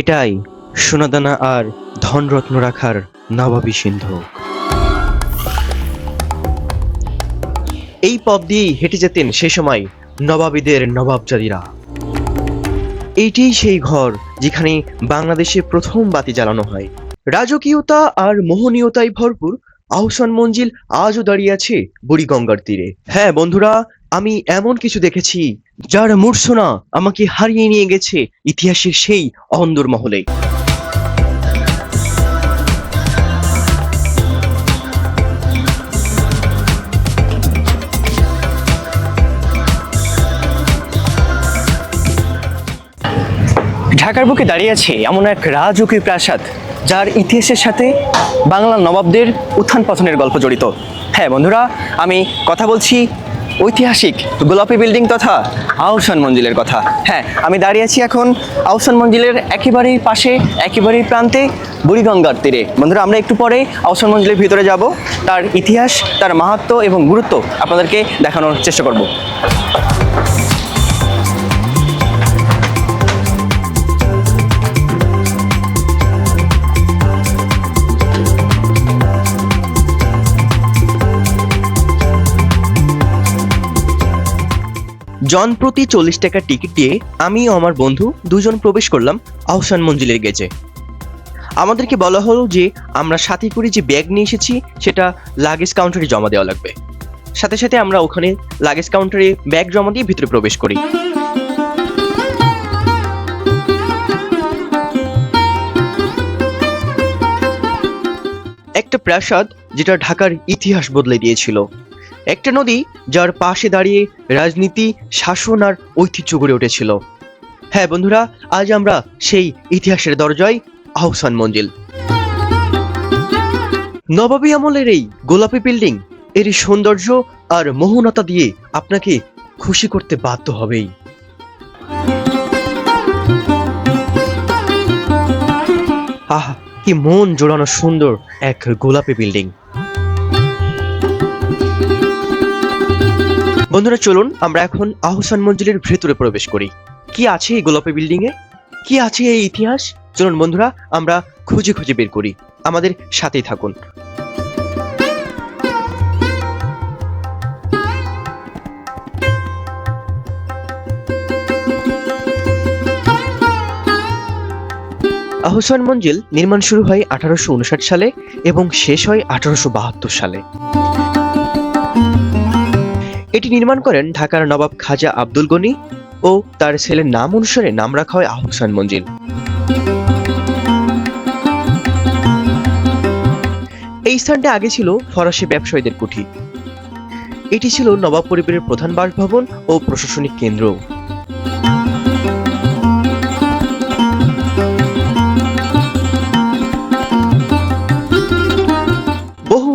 এটাই সোনাদানা আর ধনরত্ন রাখার নবাবী সিন্ধু। এই পথ দিয়েই হেঁটে যেতেন সে সময় নবাবীদের নবাবজাদিরা এইটিই সেই ঘর যেখানে বাংলাদেশে প্রথম বাতি জ্বালানো হয়। রাজকীয়তা আর মোহনীয়তায় ভরপুর আহসান মঞ্জিল আজও দাঁড়িয়ে আছে বুড়িগঙ্গার তীরে। হ্যাঁ বন্ধুরা আমি এমন কিছু দেখেছি যার মূর্ছনা আমাকে হারিয়ে নিয়ে গেছে ইতিহাসের সেই অন্দর মহলে। ঢাকার বুকে দাঁড়িয়ে আছে এমন এক রাজকীয় প্রাসাদ, যার ইতিহাসের সাথে বাংলা নবাবদের উত্থান পতনের গল্প জড়িত। হ্যাঁ বন্ধুরা, আমি কথা বলছি ঐতিহাসিক গোলাপি বিল্ডিং তথা আহসান মঞ্জিলের কথা। হ্যাঁ আমি দাঁড়িয়ে আছি এখন আহসান মঞ্জিলের একেবারেই পাশে, একেবারেই প্রান্তে বুড়িগঙ্গার তীরে। বন্ধুরা, আমরা একটু পরে আহসান মঞ্জিলের ভিতরে যাব। তার ইতিহাস, তার মাহাত্ম এবং গুরুত্ব আপনাদেরকে দেখানোর চেষ্টা করব। জন প্রতি চল্লিশ টাকার টিকিট দিয়ে আমি ও আমার বন্ধু দুজন প্রবেশ করলাম আহসান মঞ্জিলের গেজে আমাদেরকে বলা হলো যে আমরা সাথে করে যে ব্যাগ নিয়ে এসেছি, সেটা লাগেজ কাউন্টারে জমা দেওয়া লাগবে। সাথে সাথে আমরা ওখানে লাগেজ কাউন্টারে ব্যাগ জমা দিয়ে ভিতরে প্রবেশ করি। একটা প্রাসাদ যেটা ঢাকার ইতিহাস বদলে দিয়েছিল। একটা নদী যার পাশে দাঁড়িয়ে রাজনীতি, শাসন আর ঐতিহ্য গড়ে উঠেছিল। হ্যাঁ বন্ধুরা, আজ আমরা সেই ইতিহাসের দরজায় আহসান মঞ্জিল। নবাবী আমলের এই গোলাপি বিল্ডিং, এর সৌন্দর্য আর মোহনতা দিয়ে আপনাকে খুশি করতে বাধ্য হবেই। আহ, কি মন জোড়ানো সুন্দর এক গোলাপি বিল্ডিং। বন্ধুরা, চলুন আমরা এখন আহসান মঞ্জিলের ভেতরে প্রবেশ করি। কি আছে এই গোলাপি বিল্ডিং এ কি আছে এই ইতিহাস? চলুন বন্ধুরা, আমরা খুঁজে খুঁজে বের করি। আমাদের সাথেই থাকুন। আহসান মঞ্জিল নির্মাণ শুরু হয় আঠারোশো উনষাট সালে এবং শেষ হয় আঠারোশো বাহাত্তর সালে। এটি নির্মাণ করেন ঢাকার নবাব খাজা আব্দুল গনি ও তার ছেলের নাম অনুসারে নাম রাখা হয় আহসান মঞ্জিল। এই স্থানটি আগে ছিল ফরাসি ব্যবসায়ীদের কুঠি। এটি ছিল নবাব পরিবারের প্রধান বাসভবন ও প্রশাসনিক কেন্দ্র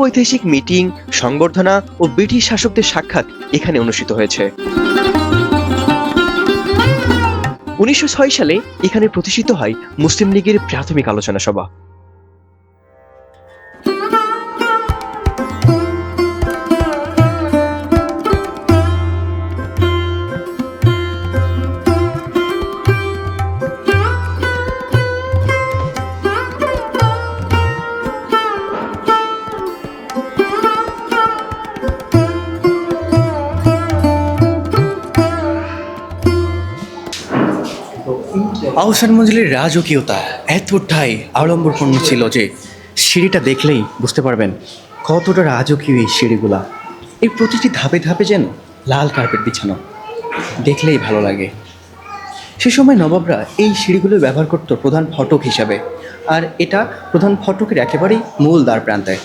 ঐতিহাসিক মিটিং, সংবর্ধনা ও ব্রিটিশ শাসকদের সাক্ষাৎ এখানে অনুষ্ঠিত হয়েছে। উনিশশো ছয় সালে এখানে প্রতিষ্ঠিত হয় মুসলিম লীগের প্রাথমিক আলোচনা সভা। আহসান মঞ্জিলের রাজকীয়তা এতটাই আড়ম্বরপূর্ণ ছিল যে সিঁড়িটা দেখলেই বুঝতে পারবেন কতটা রাজকীয় এই সিঁড়িগুলা। এই প্রতিটি ধাপে ধাপে যেন লাল কার্পেট বিছানো, দেখলেই ভালো লাগে। সে সময় নবাবরা এই সিঁড়িগুলো ব্যবহার করতো প্রধান ফটক হিসাবে, আর এটা প্রধান ফটকের একেবারেই মূল দ্বার প্রান্তে।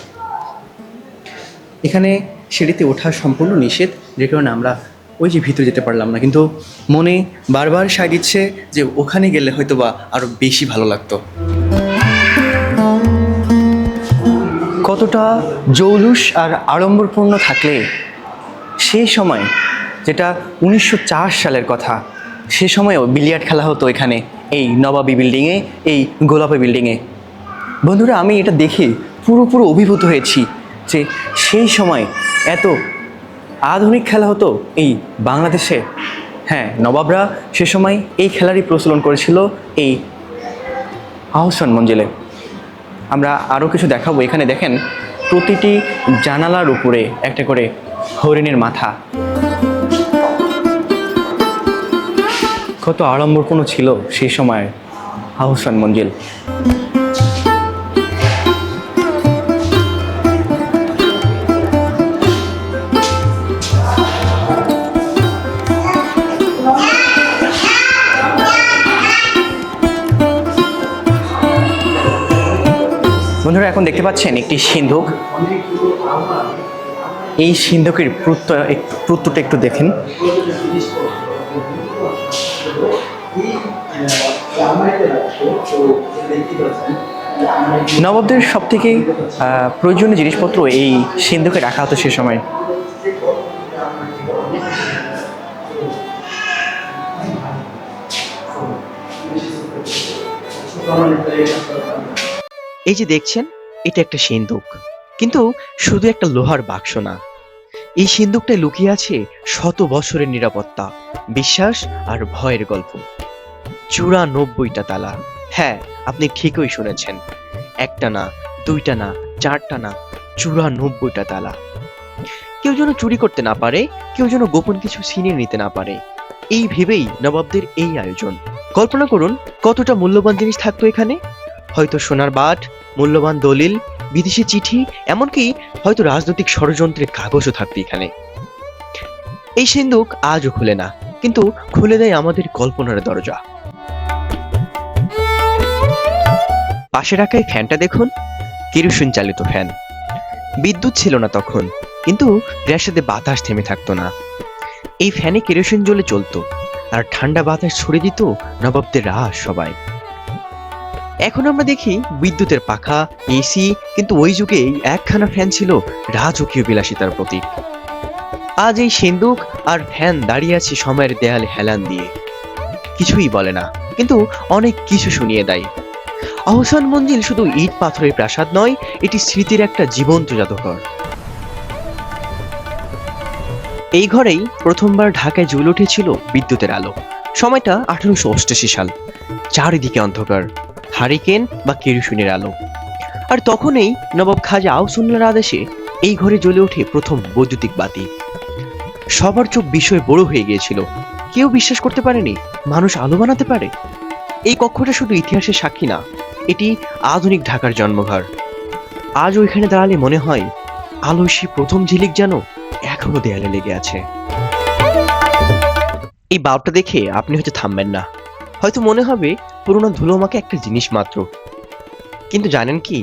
এখানে সিঁড়িতে ওঠা সম্পূর্ণ নিষেধ যে কারণে আমরা ওই যে ভিতরে যেতে পারলাম না। কিন্তু মনে বারবার সায় দিচ্ছে যে ওখানে গেলে হয়তো বা আরও বেশি ভালো লাগতো। কতটা জৌলুস আর আড়ম্বরপূর্ণ থাকলে সেই সময়, যেটা উনিশশো চার সালের কথা, সে সময়ও বিলিয়ার্ড খেলা হতো এখানে, এই নবাবী বিল্ডিংয়ে, এই গোলাপি বিল্ডিংয়ে। বন্ধুরা, আমি এটা দেখে পুরোপুরো অভিভূত হয়েছি যে সেই সময় এত আধুনিক খেলা হতো এই বাংলাদেশে। হ্যাঁ নবাবরা সে সময় এই খেলারই প্রচলন করেছিল এই আহসান মঞ্জিলে আমরা আরও কিছু দেখাবো। এখানে দেখেন, প্রতিটি জানালার উপরে একটা করে হরিণের মাথা। কত আড়ম্বরপূর্ণ ছিল সেই সময় আহসান মঞ্জিল এখন দেখতে পাচ্ছেন একটি সিন্ধুক। এই সিন্ধুকের প্রত্যয় এক- একটু দেখেন। নবাবদের সব থেকে প্রয়োজনীয় জিনিসপত্র এই সিন্ধুকে রাখা হতো সে সময়। এই যে দেখছেন এটা একটা সিন্দুক। কিন্তু শুধু একটা লোহার বাক্স না। এই সিন্দুকটায় লুকিয়ে আছে শত বছরের নিরাপত্তা, বিশ্বাস আর ভয়ের গল্প। চুরানব্বইটা তালা। হ্যাঁ আপনি ঠিকই শুনেছেন। একটা না, দুইটা না, চারটা না, চুরানব্বইটা তালা। কেউ যেন চুরি করতে না পারে, কেউ যেন গোপন কিছু ছিনিয়ে নিতে না পারে। এই ভেবেই নবাবদের এই আয়োজন। কল্পনা করুন, কতটা মূল্যবান জিনিস থাকতো এখানে? হয়তো সোনার বাট মূল্যবান দলিল, বিদেশি চিঠি, এমনকি হয়তো রাজনৈতিক ষড়যন্ত্রের কাগজও থাকবে এখানে। এই সিন্দুক আজও খুলে না, কিন্তু খুলে দেয় আমাদের কল্পনার দরজা। পাশে রাখা এই ফ্যানটা দেখুন, কেরোসিন চালিত ফ্যান। বিদ্যুৎ ছিল না তখন, কিন্তু এর সাথে বাতাস থেমে থাকতো না। এই ফ্যানে কেরোসিন জ্বলে চলতো, আর ঠান্ডা বাতাস ছড়িয়ে দিত নবাবদের রাস সবাই এখন আমরা দেখি বিদ্যুতের পাখা, এসি, কিন্তু ওই যুগে এই একখানা ফ্যান ছিল রাজকীয় বিলাসিতার প্রতীক। আজ এই সিন্দুক আর ফ্যান দাঁড়িয়ে আছে সময়ের দেয়ালে হেলান দিয়ে। কিছুই বলে না, কিন্তু অনেক কিছু শুনিয়ে দেয়। আহসান মঞ্জিল শুধু ইট পাথরের প্রাসাদ নয়, এটি স্মৃতির একটা জীবন্ত জাদুঘর। এই ঘরেই প্রথমবার ঢাকায় জ্বলে উঠেছিল বিদ্যুতের আলো। সময়টা আঠারোশো সাল, চারিদিকে অন্ধকার। হারিকেন বা কেরোসিনের আলো। আর তখনই নবাব খাজা আউসুল্লার আদেশে এই ঘরে জ্বলে ওঠে প্রথম বৈদ্যুতিক বাতি। সবার চোখ বিষয় বড় হয়ে গিয়েছিল। কেউ বিশ্বাস করতে পারেনি, মানুষ আলো বানাতে পারে? এই কক্ষটা শুধু ইতিহাসের সাক্ষী না, এটি আধুনিক ঢাকার জন্মঘর। আজ ওইখানে দাঁড়ালে মনে হয় আলো সে প্রথম ঝিলিক যেন এখনও দেয়ালে লেগে আছে। এই বাল্বটা দেখে আপনি হয়তো থামবেন না। হয়তো মনে হবে পুরোনো ধুলো আমাকে একটা জিনিস মাত্র। কিন্তু জানেন কি?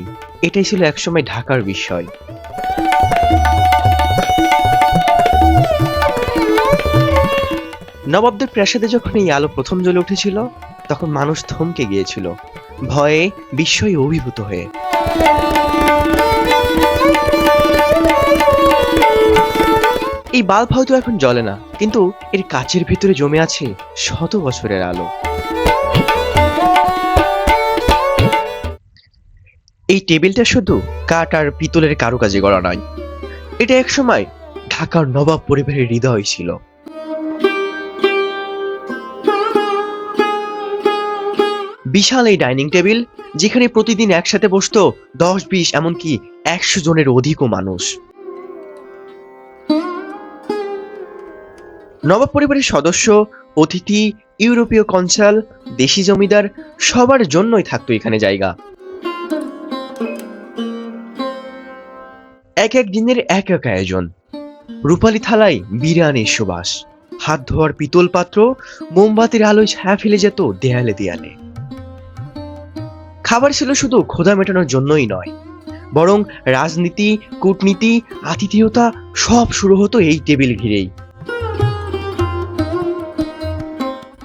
এটাই ছিল একসময় ঢাকার বিষয়। নবাবদের প্রাসাদে যখন এই আলো প্রথম জ্বলে উঠেছিল, তখন মানুষ থমকে গিয়েছিল। ভয়ে বিস্ময়ে অভিভূত হয়ে। এই বাল্ব হয়তো এখন জ্বলে না, কিন্তু এর কাচের ভিতরে জমে আছে শত বছরের আলো। এই টেবিলটা শুধু কাঠ আর পিতলের কারুকাজে গড়া নয়। এটা একসময় ঢাকার নবাব পরিবারের হৃদয় ছিল। বিশাল এই ডাইনিং টেবিল, যেখানে প্রতিদিন একসাথে বসতো দশ, বিশ, এমনকি একশো জনের অধিকও মানুষ। নবাব পরিবারের সদস্য, অতিথি, ইউরোপীয় কনসাল, দেশি জমিদার সবার জন্যই থাকতো এখানে জায়গা। এক এক দিনের এক এক আয়োজন। রূপালী থালায় বিরিয়ানির সুবাস। হাত ধোয়ার পিতল পাত্র, মোমবাতির আলোয় ছায়া ফেলে যেত দেয়ালে দেয়ালে। খাবার ছিল শুধু ক্ষুধা মেটানোর জন্যই নয়, বরং রাজনীতি, কূটনীতি, আতিথেয়তা সব শুরু হতো এই টেবিল ঘিরেই।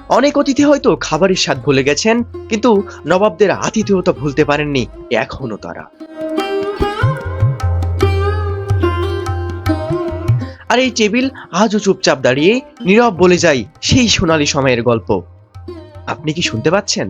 অনেক অতিথি হয়তো খাবারের স্বাদ ভুলে গেছেন, কিন্তু নবাবদের আতিথেয়তা ভুলতে পারেননি এখনও তারা। আর এই টেবিল আজও চুপচাপ দাঁড়িয়ে নীরব বলে যায় সেই সোনালি সময়ের গল্প। আপনি কি শুনতে পাচ্ছেন?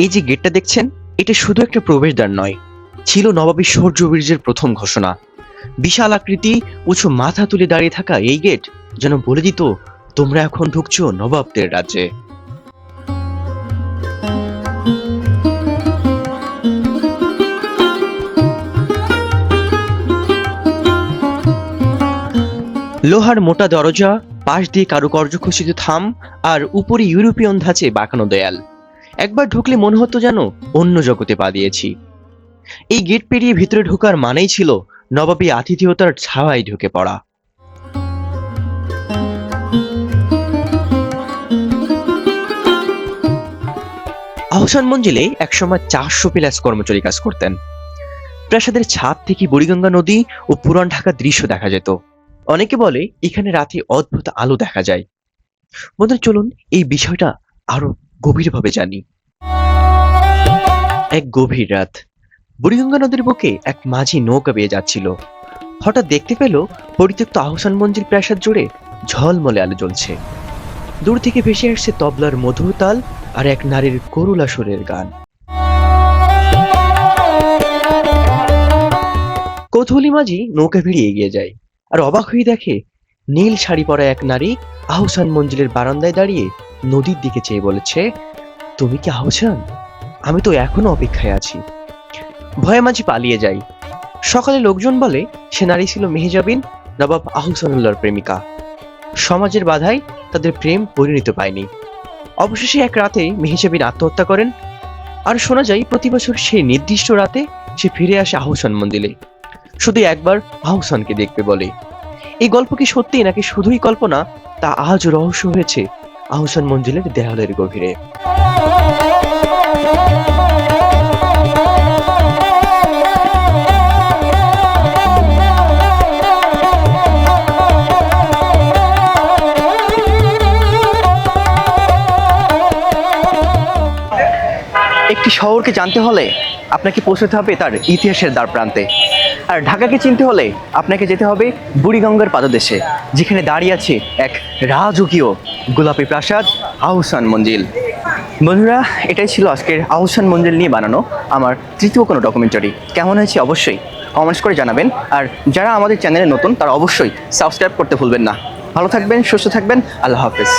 এই যে গেটটা দেখছেন, এটা শুধু একটা প্রবেশদ্বার নয়, ছিল নবাবী শৌর্য বীর্যের প্রথম ঘোষণা। বিশাল আকৃতি, উঁচু মাথা তুলে দাঁড়িয়ে থাকা এই গেট যেন বলে দিত, তোমরা এখন ঢুকছো নবাবদের রাজ্যে। লোহার মোটা দরজা, পাশ দিয়ে কারুকার্য খচিত থাম, আর উপরে ইউরোপিয়ন ধাঁচে বাঁকানো দেয়াল। একবার ঢুকলে মনে হতো যেন অন্য জগতে পা দিয়েছি। এই গেট পেরিয়ে ভিতরে ঢোকার মানেই ছিল নবাবী আতিথেয়তার ছাওয়ায় ঢুকে পড়া। আহসান মঞ্জিলে একসময় চারশো প্লাস কর্মচারী কাজ করতেন। প্রাসাদের ছাদ থেকে বুড়িগঙ্গা নদী ও পুরান ঢাকার দৃশ্য দেখা যেত। অনেকে বলে, এখানে রাতে অদ্ভুত আলো দেখা যায়। বন্ধুরা চলুন এই বিষয়টা আরও গভীরভাবে জানি। এক গভীর রাত, বুড়িগঙ্গা নদীর বুকে এক মাঝি নৌকা বেয়ে যাচ্ছিল। হঠাৎ দেখতে পেল পরিত্যক্ত আহসান মঞ্জিল প্রাসাদ জুড়ে ঝলমলে আলো জ্বলছে। দূর থেকে ভেসে আসছে তবলার মধুর তাল আর এক নারীর করুলা সুরের গান। কৌতূহলী মাঝি নৌকা ভিড়িয়ে এগিয়ে যায় আর অবাক হয়ে দেখে নীল শাড়ি পরা এক নারী আহসান মঞ্জিলের বারান্দায় দাঁড়িয়ে নদীর দিকে চেয়ে বলেছে, তুমি কি আহসান? আমি তো এখনও অপেক্ষায় আছি। ভয়ে মাঝি পালিয়ে যাই সকালে লোকজন বলে, সে নারী ছিল মেহেজাবিন নবাব আহসানুল্লাহর প্রেমিকা। সমাজের বাধায় তাদের প্রেম পরিণত পায়নি। অবশেষে এক রাতে মেহেজাবিন আত্মহত্যা করেন। আর শোনা যায়, প্রতি বছর সেই নির্দিষ্ট রাতে সে ফিরে আসে আহসান মন্দিরে। শুধু একবার আহসানকে দেখবে বলে। এই গল্প কি সত্যি নাকি শুধুই কল্পনা? তা আজ রহস্য হয়েছে আহসান মঞ্জিলের দেয়ালের গভীরে। একটি শহরকে জানতে হলে আপনাকে পৌঁছতে হবে তার ইতিহাসের দ্বার প্রান্তে আর ঢাকাকে চিনতে হলে আপনাকে যেতে হবে বুড়িগঙ্গার পাদদেশে, যেখানে দাঁড়িয়ে আছে এক রাজকীয় গোলাপি প্রাসাদ, আহসান মঞ্জিল। বন্ধুরা, এটাই ছিল আজকের আহসান মঞ্জিল নিয়ে বানানো আমার তৃতীয় কোনো ডকুমেন্টারি কেমন হয়েছে? অবশ্যই কমেন্টস করে জানাবেন। আর যারা আমাদের চ্যানেলে নতুন, তারা অবশ্যই সাবস্ক্রাইব করতে ভুলবেন না। ভালো থাকবেন, সুস্থ থাকবেন। আল্লাহ হাফেজ।